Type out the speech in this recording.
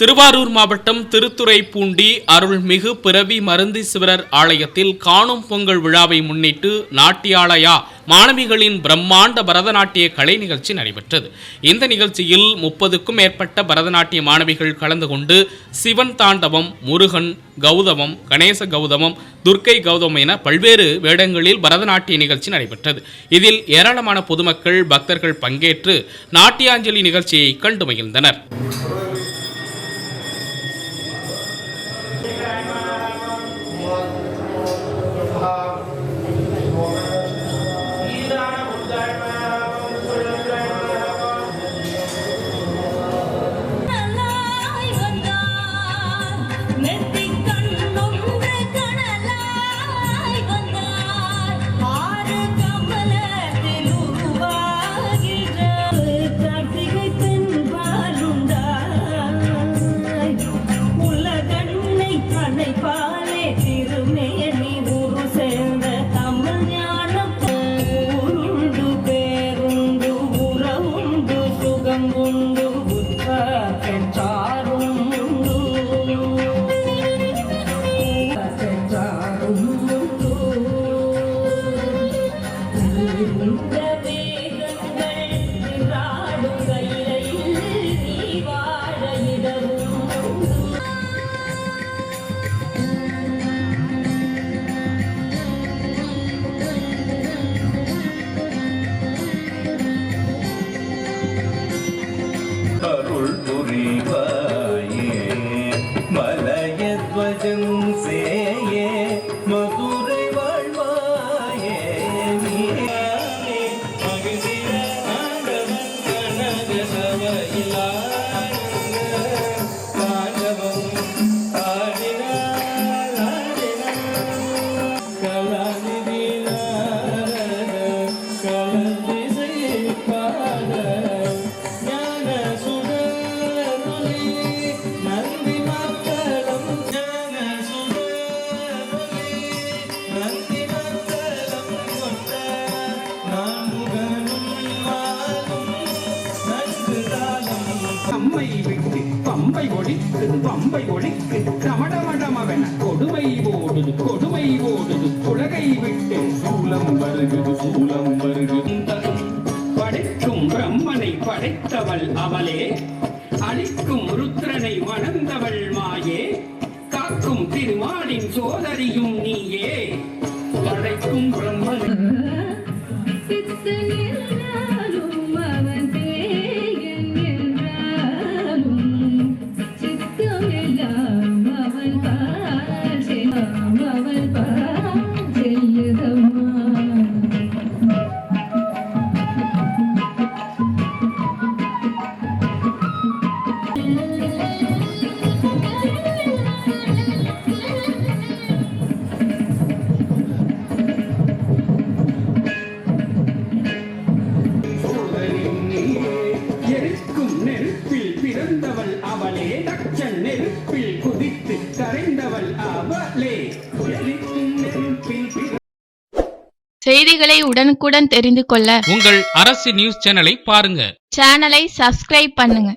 திருவாரூர் மாவட்டம் திருத்துறைப்பூண்டி அருள்மிகு பிறவி மருந்தீஸ்வரர் ஆலயத்தில் காணும் பொங்கல் விழாவை முன்னிட்டு நாட்டியாலயா மாணவிகளின் பிரம்மாண்ட பரதநாட்டிய கலை நிகழ்ச்சி நடைபெற்றது. இந்த நிகழ்ச்சியில் முப்பதுக்கும் மேற்பட்ட பரதநாட்டிய மாணவிகள் கலந்து கொண்டு சிவன் தாண்டவம் முருகன் கௌதமம் கணேச கௌதமம் துர்க்கை கௌதமம் என பல்வேறு வேடங்களில் பரதநாட்டிய நிகழ்ச்சி நடைபெற்றது. இதில் ஏராளமான பொதுமக்கள் பக்தர்கள் பங்கேற்று நாட்டியாஞ்சலி நிகழ்ச்சியை கண்டு மகிழ்ந்தனர். நந்தி விட்டு பம்பை ஒழித்து பம்பை ஒழித்து ரமடமடமவென கொடுமை ஓடுது கொடுமை ஓடுது உலகை விட்டு சூலம் வருகுது சூலம் வருகுது படைக்கும் பிரம்மனை படைத்தவள் அவளே அழிக்கும் ருத்ரனை வணர்ந்தவள் மாயே. திருமாலின் சோதரியும் நீயே. படைக்கும் பிரம்மன். தச்சன் நெருப்பில் குதித்து கரைந்தவள் அவளே. செய்திகளை உடனுக்குடன் தெரிந்து கொள்ள உங்கள் அரசு நியூஸ் சேனலை பாருங்க. சேனலை சப்ஸ்கிரைப் பண்ணுங்க.